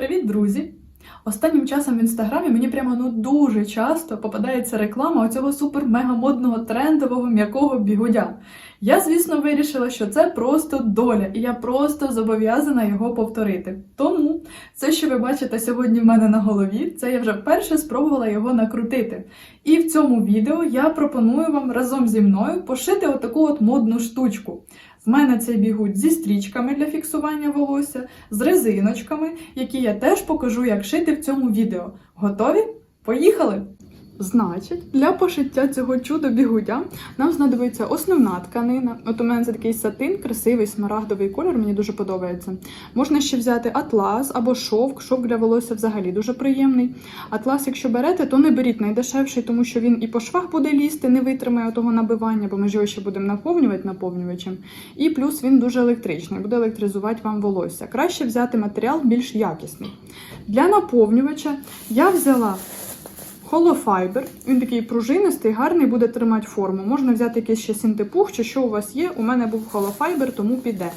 Привіт, друзі! Останнім часом в інстаграмі мені прямо ну дуже часто попадається реклама оцього супер-мега-модного трендового м'якого бігудя. Я, звісно, вирішила, що це просто доля, і я просто зобов'язана його повторити. Тому це, що ви бачите сьогодні в мене на голові, це я вже вперше спробувала його накрутити. І в цьому відео я пропоную вам разом зі мною пошити отаку от модну штучку. В мене цей бігуть зі стрічками для фіксування волосся, з резиночками, які я теж покажу, як шити в цьому відео. Готові? Поїхали! Значить, для пошиття цього чудо бігудя нам знадобиться основна тканина. От у мене це такий сатин, красивий смарагдовий колір, мені дуже подобається. Можна ще взяти атлас або шовк. Шовк для волосся взагалі дуже приємний. Атлас, якщо берете, то не беріть найдешевший, тому що він і по швах буде лізти, не витримає того набивання, бо ми ж його ще будемо наповнювати наповнювачем. І плюс він дуже електричний, буде електризувати вам волосся. Краще взяти матеріал більш якісний. Для наповнювача я взяла холофайбер. Він такий пружинистий, гарний, буде тримати форму. Можна взяти якийсь ще синтепух, чи що у вас є. У мене був холофайбер, тому піде.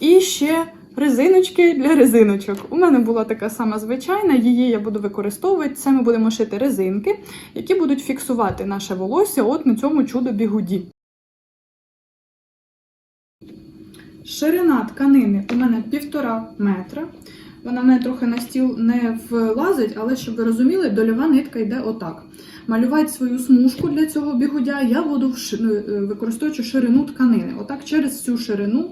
І ще резиночки для резиночок. У мене була така сама звичайна, її я буду використовувати. Це ми будемо шити резинки, які будуть фіксувати наше волосся от на цьому чудо бігуді. Ширина тканини у мене півтора метра. Вона в мене трохи на стіл не влазить, але щоб ви розуміли, дольова нитка йде отак. Малювати свою смужку для цього бігудя я буду вш- е, використовуючи ширину тканини. Отак через цю ширину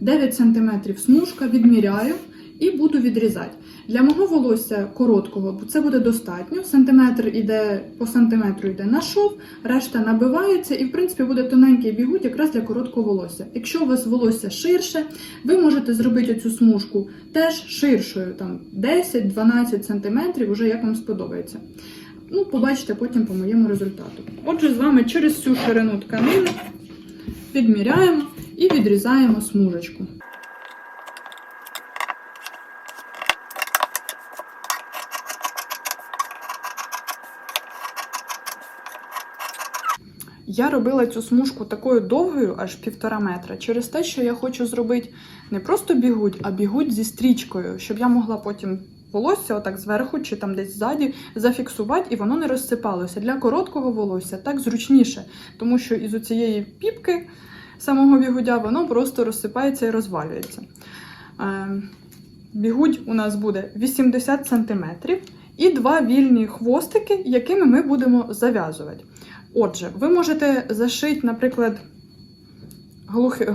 9 см смужка відміряю і буду відрізати. Для мого волосся короткого це буде достатньо. Сантиметр іде по сантиметру йде на шов, решта набивається, і в принципі буде тоненький бігуть якраз для короткого волосся. Якщо у вас волосся ширше, ви можете зробити цю смужку теж ширшою, там 10-12 см, уже як вам сподобається. Ну, побачите потім по моєму результату. Отже, з вами через цю ширину тканини підміряємо і відрізаємо смужечку. Я робила цю смужку такою довгою, аж півтора метра, через те, що я хочу зробити не просто бігуть, а бігуть зі стрічкою, щоб я могла потім волосся отак зверху чи там десь ззаді зафіксувати, і воно не розсипалося. Для короткого волосся так зручніше, тому що із цієї піпки самого бігудя воно просто розсипається і розвалюється. Е, Бігудь у нас буде 80 см і два вільні хвостики, якими ми будемо зав'язувати. Отже, ви можете зашити, наприклад,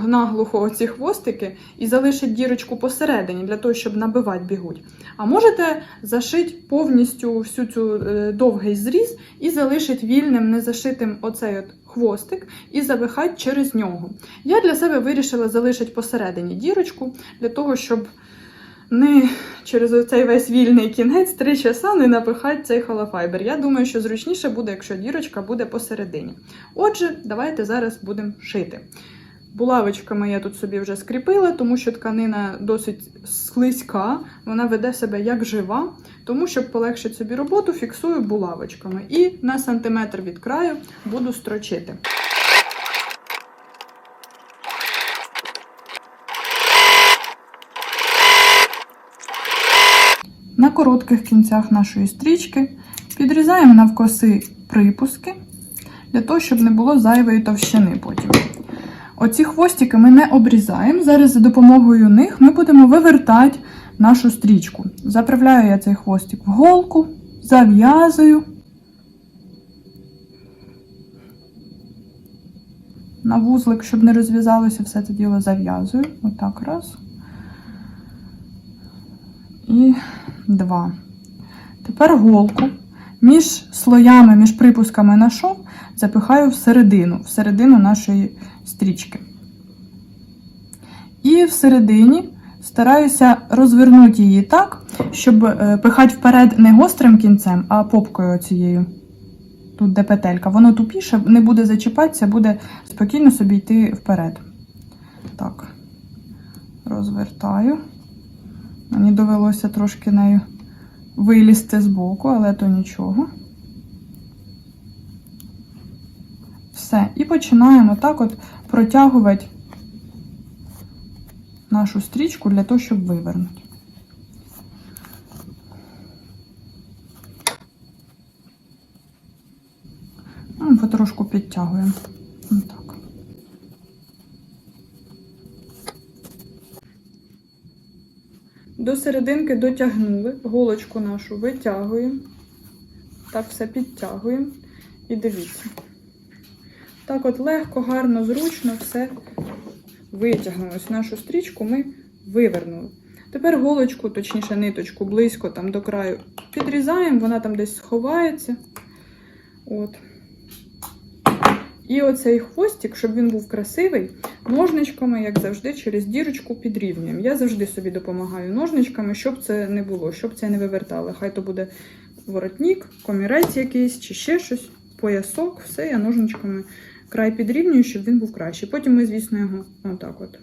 наглухо ці хвостики і залишити дірочку посередині для того, щоб набивати бігуть. А можете зашити повністю всю цю е, довгий зріз і залишити вільним, незашитим оцей от хвостик і завихати через нього. Я для себе вирішила залишити посередині дірочку для того, щоб не через цей весь вільний кінець три часа не напихати цей холофайбер. Я думаю, що зручніше буде, якщо дірочка буде посередині. Отже, давайте зараз будемо шити. Булавочками я тут собі вже скріпила, тому що тканина досить слизька, вона веде себе як жива, тому щоб полегшити собі роботу, фіксую булавочками. І на сантиметр від краю буду строчити. На коротких кінцях нашої стрічки підрізаємо навкоси припуски для того, щоб не було зайвої товщини потім. Оці хвостики ми не обрізаємо. Зараз за допомогою них ми будемо вивертати нашу стрічку. Заправляю я цей хвостик в голку, зав'язую. На вузлик, щоб не розв'язалося, все це діло зав'язую. Отак раз. І два. Тепер голку між слоями, між припусками на шов запихаю всередину, всередину нашої стрічки. І всередині стараюся розвернути її так, щоб е, пихати вперед не гострим кінцем, а попкою цією. Тут де петелька. Воно тупіше, не буде зачіпатися, буде спокійно собі йти вперед. Так, розвертаю. Мені довелося трошки нею вилізти з боку, але то нічого. Все. І починаємо так от протягувати нашу стрічку для того, щоб вивернути. Ну, потрошку підтягуємо. До серединки дотягнули, голочку нашу витягуємо. Так все підтягуємо. І дивіться. Так от легко, гарно, зручно все витягнули. Ось нашу стрічку ми вивернули. Тепер голочку, точніше ниточку, близько там до краю підрізаємо, вона там десь сховається. От. І оцей хвостик, щоб він був красивий, ножничками, як завжди, через дірочку підрівнюємо. Я завжди собі допомагаю ножничками, щоб це не було, щоб це не вивертало. Хай то буде воротник, комірець якийсь чи ще щось, поясок, все я ножничками край підрівнюю, щоб він був кращий. Потім ми, звісно, його отак от.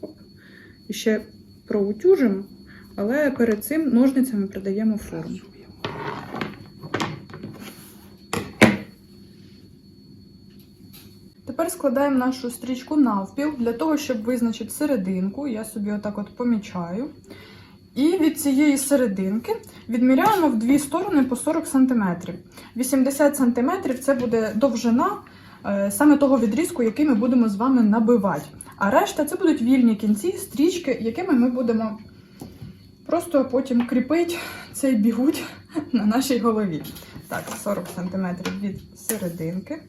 Оп. І ще проутюжимо, але перед цим ножницями придаємо форму. Тепер складаємо нашу стрічку навпіл для того, щоб визначити серединку. Я собі отак от помічаю. І від цієї серединки відміряємо в дві сторони по 40 см. 80 см це буде довжина е, саме того відрізку, який ми будемо з вами набивати. А решта це будуть вільні кінці, стрічки, якими ми будемо просто потім кріпити цей бігуть на нашій голові. Так, 40 см від серединки.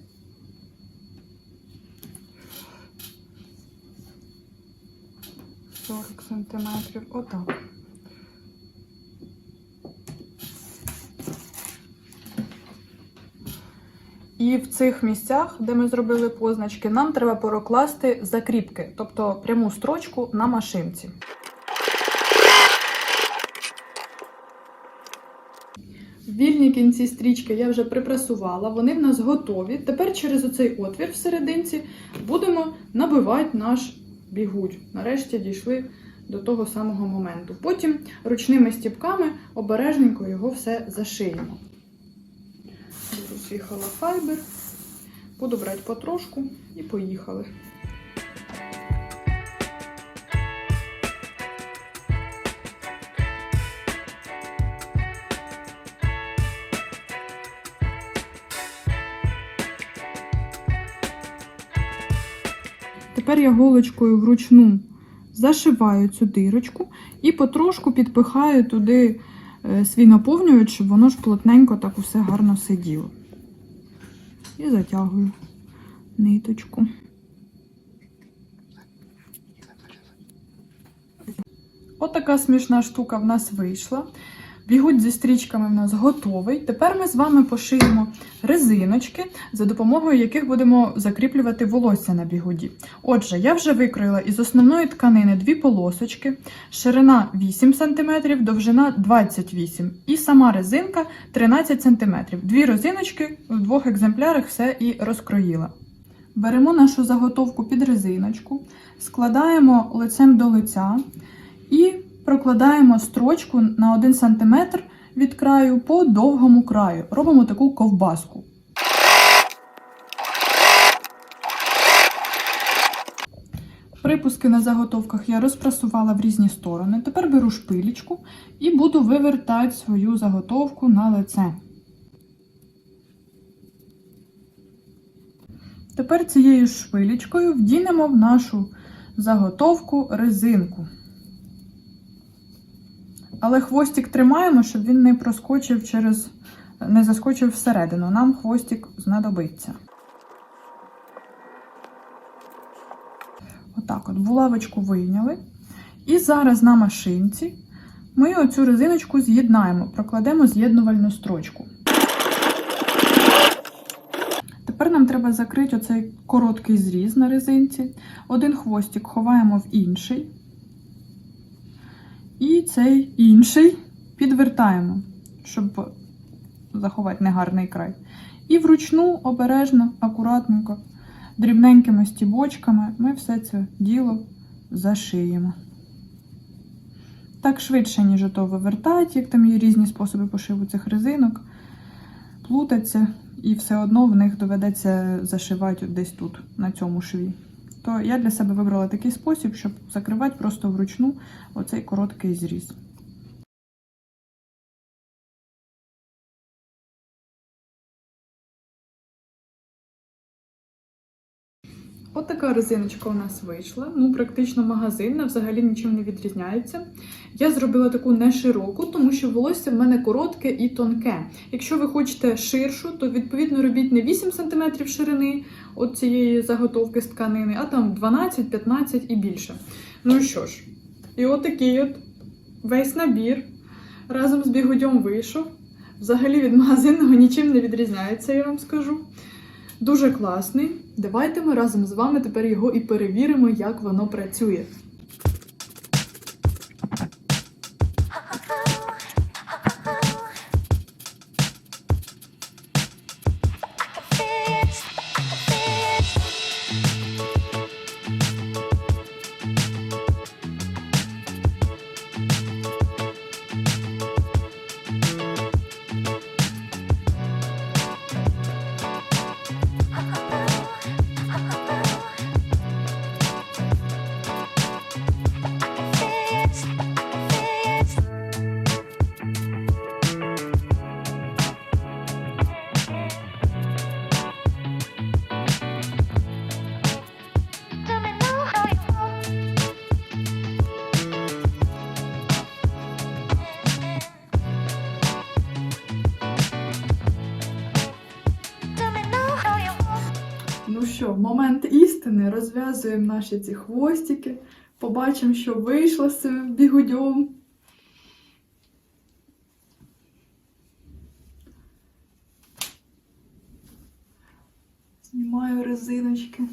Сорок сантиметрів, отак. І в цих місцях, де ми зробили позначки, нам треба прокласти закріпки, тобто пряму строчку на машинці. Вільні кінці стрічки я вже припрасувала, вони в нас готові. Тепер через оцей отвір в серединці будемо набивати наш бігуть. Нарешті дійшли до того самого моменту. Потім ручними стіпками обережненько його все зашиємо. Беру свій халафайбер, буду брати потрошку і поїхали. Тепер я голочкою вручну зашиваю цю дирочку і потрошку підпихаю туди е, свій наповнювач, щоб воно ж плотненько так усе гарно сиділо. І затягую ниточку. Отака смішна штука в нас вийшла. Бігуть зі стрічками в нас готовий. Тепер ми з вами пошиємо резиночки, за допомогою яких будемо закріплювати волосся на бігуді. Отже, я вже викроїла із основної тканини дві полосочки, ширина 8 см, довжина 28 см. і сама резинка 13 см. Дві резиночки в двох екземплярах все і розкроїла. Беремо нашу заготовку під резиночку, складаємо лицем до лиця і прокладаємо строчку на 1 см від краю по довгому краю. Робимо таку ковбаску. Припуски на заготовках я розпрасувала в різні сторони. Тепер беру шпилечку і буду вивертати свою заготовку на лице. Тепер цією шпилечкою вдінемо в нашу заготовку резинку. Але хвостик тримаємо, щоб він не проскочив через, не заскочив всередину. Нам хвостик знадобиться. Отак от булавочку вийняли. І зараз на машинці ми оцю резиночку з'єднаємо, прокладемо з'єднувальну строчку. Тепер нам треба закрити оцей короткий зріз на резинці. Один хвостик ховаємо в інший. І цей інший підвертаємо, щоб заховати негарний край. І вручну, обережно, акуратненько, дрібненькими стібочками ми все це діло зашиємо. Так швидше, ніж ото вивертають, як там є різні способи пошиву цих резинок, плутаться, і все одно в них доведеться зашивати десь тут, на цьому шві то я для себе вибрала такий спосіб, щоб закривати просто вручну оцей короткий зріз. От така резиночка у нас вийшла. Ну, практично магазинна, взагалі нічим не відрізняється. Я зробила таку не широку, тому що волосся в мене коротке і тонке. Якщо ви хочете ширшу, то відповідно робіть не 8 см ширини от цієї заготовки з тканини, а там 12, 15 і більше. Ну що ж, і отакий от весь набір разом з бігудьом вийшов. Взагалі від магазинного нічим не відрізняється, я вам скажу. Дуже класний. Давайте ми разом з вами тепер його і перевіримо, як воно працює. Момент істини. Розв'язуємо наші ці хвостики. Побачимо, що вийшло з цим бігудьом. Знімаю резиночки.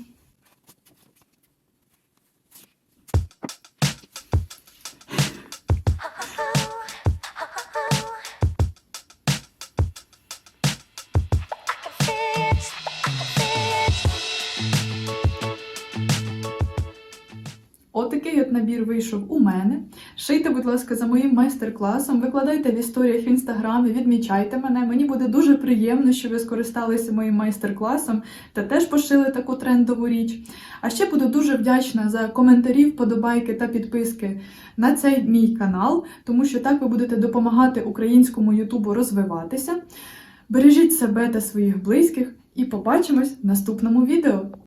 Ласка, за моїм майстер-класом, викладайте в історіях в інстаграмі, відмічайте мене. Мені буде дуже приємно, що ви скористалися моїм майстер-класом та теж пошили таку трендову річ. А ще буду дуже вдячна за коментарі, вподобайки та підписки на цей мій канал, тому що так ви будете допомагати українському Ютубу розвиватися. Бережіть себе та своїх близьких і побачимось в наступному відео.